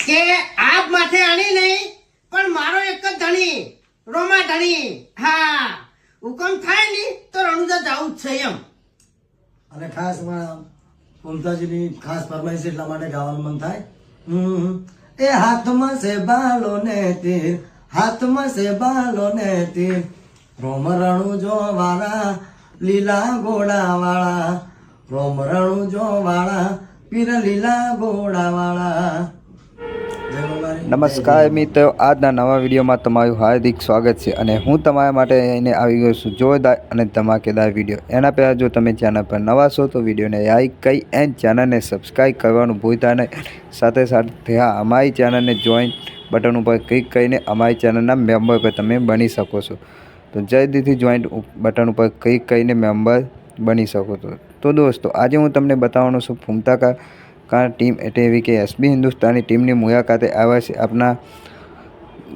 કે આપ માથે આણી નહીં, પણ મારો એક જ ધણી, રોમા ધણી. હા, હુકમ થાય ને, તો રણુજા જવું જ છે એમ. અને ખાસ મારા મમતાજીની ખાસ ફરમાઈશ એટલા માટે ગાવાનું મન થાય. હમ. એ હાથમાં છે બાલો ને તીર, હાથમાં છે બાલો ને તીર. રોમ રણુ જો વાળા, લીલા ઘોડા વાળા. રોમ રણુ જો વાળા, પીર લીલા ઘોડા વાળા. નમસ્કાર મિત્રો, આજના નવા વિડીયોમાં તમારું હાર્દિક સ્વાગત છે અને હું તમારા માટે એને આવી ગયો છું જોરદાર અને ધમાકેદાર વીડિયો. એના પહેલાં જો તમે ચેનલ પર નવા છો તો વિડીયોને લાઈક કરી એન્ડ ચેનલને સબસ્ક્રાઈબ કરવાનું ભૂલતા નહીં. સાથે સાથે હા, અમારી ચેનલને જોઈન બટન ઉપર ક્લિક કરીને અમારી ચેનલના મેમ્બર પર તમે બની શકો છો. તો જલ્દીથી જોઈન્ટ બટન ઉપર ક્લિક કરીને મેમ્બર બની શકો છો. તો દોસ્તો, આજે હું તમને બતાવવાનો છું ફૂમતાકા કાર ટીમ એટલે એવી કે એસબી હિન્દુસ્તાની ટીમની મુલાકાતે આવ્યા છે આપણા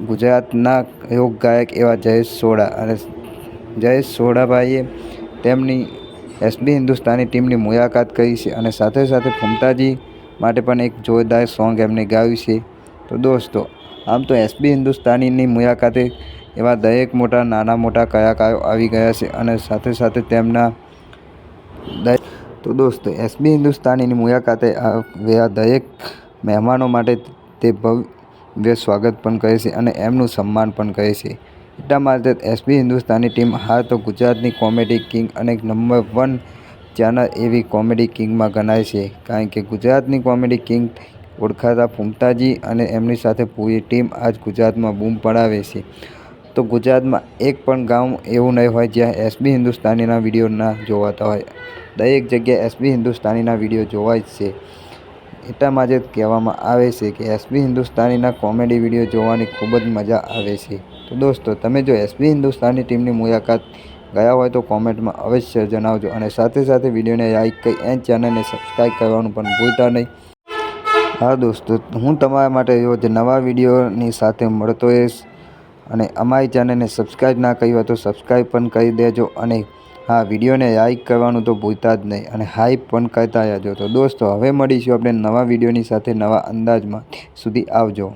ગુજરાતના યોગ ગાયક એવા જયેશ સોડા અને જયેશ સોડાભાઈએ તેમની એસબી હિન્દુસ્તાની ટીમની મુલાકાત કરી છે અને સાથે સાથે ફમતાજી માટે પણ એક જોરદાર સોંગ એમને ગાયું છે. તો દોસ્તો, આમ તો એસબી હિન્દુસ્તાનીની મુલાકાતે એવા દરેક મોટા, નાના મોટા કલાકારો આવી ગયા છે અને સાથે સાથે તેમના તો દોસ્તો એસબી હિન્દુસ્તાનીની મુલાકાતે આવ્યા દરેક મહેમાનો માટે તે ભવ્ય સ્વાગત પણ કરે છે અને એમનું સન્માન પણ કરે છે. એટલા માટે એસબી હિન્દુસ્તાની ટીમ હાલ તો ગુજરાતની કોમેડી કિંગ અને નંબર વન ચેનલ એવી કોમેડી કિંગમાં ગણાય છે. કારણ કે ગુજરાતની કોમેડી કિંગ ઓળખાતા ફૂમતાજી અને એમની સાથે પૂરી ટીમ આજ ગુજરાતમાં બૂમ પડાવે છે. તો ગુજરાતમાં એક પણ ગામ એવું નહીં હોય જ્યાં એસબી હિન્દુસ્તાનીના વીડિયો ના જોવાતા હોય. દરેક જગ્યાએ એસબી હિન્દુસ્તાનીના વીડિયો જોવાય જ છે. માટે જ કહેવામાં આવે છે કે એસબી હિન્દુસ્તાનીના કોમેડી વીડિયો જોવાની ખૂબ જ મજા આવે છે. તો દોસ્તો, તમે જો એસબી હિન્દુસ્તાની ટીમની મુલાકાત ગયા હોય તો કોમેન્ટમાં અવશ્ય જણાવજો અને સાથે સાથે વિડીયોને લાઇક કરી એન્ડ ચેનલને સબસ્ક્રાઈબ કરવાનું પણ ભૂલતા નહીં. હા દોસ્તો, હું તમારા માટે રોજ નવા વિડીયોની સાથે મળતો રહીશ અને અમારી ચેનલને સબસ્ક્રાઈબ ના કરી હોય તો સબસ્ક્રાઈબ પણ કરી દેજો અને હા, વિડીયોને લાઇક કરવાનું તો ભૂલતા જ નહીં અને હાઈપ પણ કરતા રહેજો. તો દોસ્તો, હવે મળીશું આપણે નવા વિડીયોની સાથે નવા અંદાજમાં. સુધી આવજો.